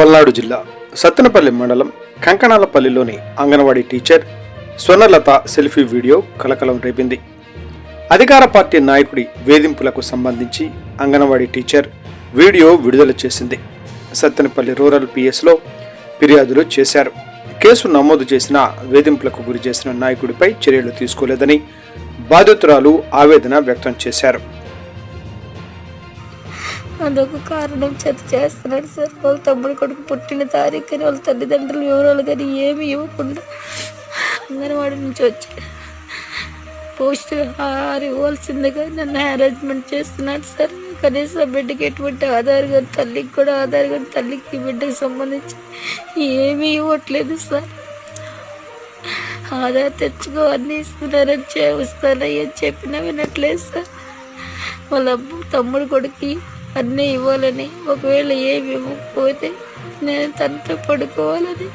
పల్నాడు జిల్లా సత్తెనపల్లి మండలం కంకణాలపల్లిలోని anganwadi teacher Swarnalatha selfie video కలకలం రేపింది. అధికార పార్టీ నాయకుడి వేధింపులకు సంబంధించి అంగన్వాడీ టీచర్ వీడియో విడుదల చేసింది. సత్తెనపల్లి రూరల్ పిఎస్లో ఫిర్యాదులు చేశారు. కేసు నమోదు చేసిన వేధింపులకు గురి చేసిన నాయకుడిపై చర్యలు తీసుకోలేదని బాధితురాలు ఆవేదన వ్యక్తం చేశారు. అదొక కారణం. చేత చేస్తున్నాడు సార్. వాళ్ళ తమ్ముడు కొడుకు పుట్టిన తారీఖు కానీ వాళ్ళ తల్లిదండ్రుల వివరాలు కానీ ఏమి ఇవ్వకుండా అంగన్వాడి నుంచి వచ్చి పోస్ట్ ఆరు ఇవ్వాల్సిందిగా నన్ను అరేంజ్మెంట్ చేస్తున్నాడు సార్. కనీసం బిడ్డకి ఎటువంటి ఆధార్ కానీ తల్లికి కూడా ఆధార్ కానీ తల్లికి బిడ్డకి సంబంధించి ఏమీ ఇవ్వట్లేదు సార్. ఆధార్ తెచ్చుకో అన్నీ ఇస్తున్నారని చేస్తానని చెప్పినా వినట్లేదు సార్. వాళ్ళ తమ్ముడు కొడుకు అన్నీ ఇవ్వాలని ఒకవేళ ఏమి ఇవ్వకపోతే నేను తనతో పడుకోవాలని.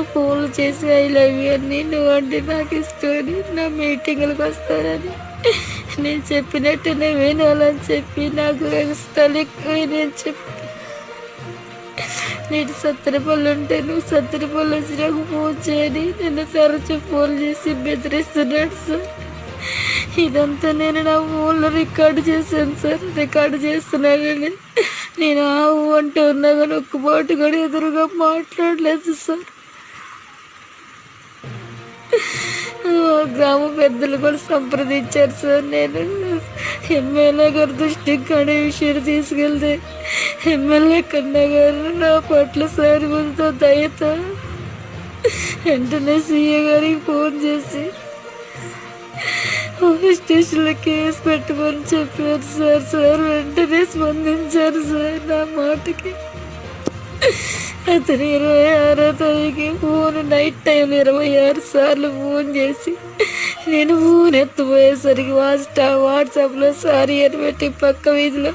పూలు చేసి ఐ లవ్ యూ అని నువ్వు అంటే నాకు ఇష్టమని నా మీటింగ్లకు వస్తానని నేను చెప్పినట్టునే వినాలని చెప్పి నాకు ఇష్టాలు ఎక్కువ నేను చెప్పి నేను సత్తెనపల్లి ఉంటే నువ్వు సత్తెనపల్లి వచ్చి నాకు ఫోన్ చేయని. నిన్ను తరచు ఫోన్ చేసి బెదిరిస్తున్నాడు సార్. ఇదంతా నేను నా ఊళ్ళో రికార్డు చేశాను సార్. రికార్డు చేస్తున్నానని నేను ఆవు అంటూ ఉన్నా కానీ ఒక్క మాట కూడా ఎదురుగా మాట్లాడలేదు సార్. గ్రామ పెద్దలు కూడా సంప్రదించారు సార్ నేను. ఎమ్మెల్యే గారి దృష్టికి కానీ విషయం తీసుకెళ్తే ఎమ్మెల్యే కన్నా గారు నా పట్ల సారి ముందుతో దయతో వెంటనే సీఏ గారికి ఫోన్ చేసి పోలీస్ స్టేషన్లో కేసు పెట్టమని చెప్పారు సార్. సార్ వెంటనే స్పందించారు సార్ నా మాటకి. అతను ఇరవై ఆరో తారీఖు ఫోన్ నైట్ టైం ఇరవై ఆరు సార్లు ఫోన్ చేసి నేను ఫోన్ ఎత్తుపోయేసరికి వాట్సా వాట్సాప్లో సారీ అని పెట్టి పక్క వీధిలో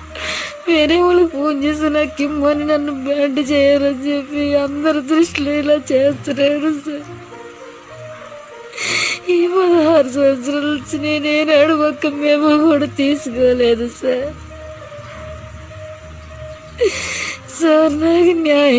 వేరే వాళ్ళకి ఫోన్ చేసి నాకు ఇమ్మని నన్ను బ్యాండ్ చేయాలని చెప్పి అందరి దృష్టిలో ఇలా చేస్తున్నాడు సార్. ఈ పదహారు సంవత్సరాల నుంచి నేనేనాడు ఒక్క మేము కూడా తీసుకోలేదు సార్. సార్ నాకు న్యాయం